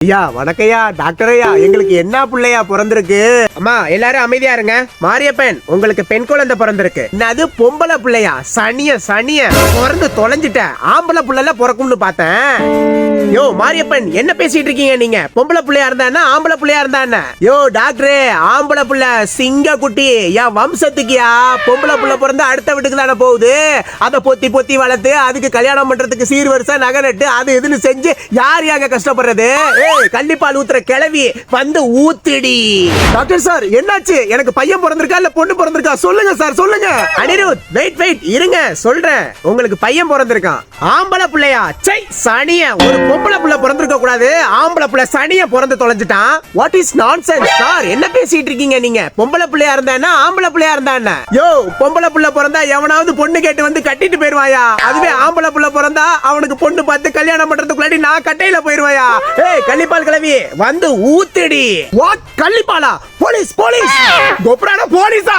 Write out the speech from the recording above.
ஐயா வணக்கையா டாக்டர் ஐயா எங்களுக்கு என்ன பிள்ளையா பிறந்திருக்கு? அம்மா எல்லாரும் அமைதியா இருங்க. மாரியப்பன் உங்களுக்கு பெண் குழந்தை பிறந்திருக்கு. அது பொம்பளை பிள்ளையா? சனிய சனிய. பிறந்து தொலைஞ்சிட்டேன் ஆம்பளை பிள்ளைல பிறக்கும்னு பார்த்தேன். யோ மாரியப்பன் என்ன பேசிட்டு இருக்கீங்க நீங்க? பொம்பளை பிள்ளையா இருந்தா ஆம்பளை பிள்ளையா இருந்தா யோ டாக்டரே ஆம்பளை பிள்ளை சிங்க குட்டி என் வம்சத்துக்கியா பொம்பளை பிள்ளை பிறந்து அடுத்த வீட்டுக்கு தானே போகுது? அதை பொத்தி பொத்தி வளர்த்து அதுக்கு கல்யாணம் பண்றதுக்கு சீர் வருஷம் நகை நட்டு அது இதுன்னு செஞ்சு யார் யாங்க கஷ்டப்படுறது? ஏய் கள்ளிப்பால் ஊத்துற கிளவி வந்து ஊத்திடி. டாக்டர் சார் என்னாச்சு? எனக்கு பையன் பிறந்திருக்கா இல்ல பொண்ணு பிறந்திருக்கா? சொல்லுங்க சார் சொல்லுங்க. அனிருத் வெயிட் வெயிட் இருங்க சொல்றேன். உங்களுக்கு பையன் பிறந்திருக்கான். ஆம்பளை பிள்ளையா? சை சனிய. ஒரு பொம்பளை பிள்ளை பிறந்திருக்க கூடாது. ஆம்பளை பிள்ளை சனிய பிறந்து தொலைஞ்சிட்டான். வாட் இஸ் நான்சென்ஸ் சார் என்ன பேசிட்டு இருக்கீங்க நீங்க? பொம்பளை பிள்ளையா இருந்தா என்ன? ஆம்பளை பிள்ளையா இருந்தா யோ பொம்பளை பிள்ளை பிறந்தா எவனாவது பொண்ணு கேட்டு வந்து கட்டிட்டு போயிருவாயா? அதுவே ஆம்பளை பிள்ளை பிறந்தா அவனுக்கு பொண்ணு பார்த்து கல்யாணம் பண்றதுக்குள்ளாடி நான் கட்டையில போயிருவாயா? ஏய் கள்ளிப்பால் கிளவி வந்து ஊத்துடி. வாட் கள்ளிப்பாலா? Police police police. ഗോപുരാണോ പോലീസാ?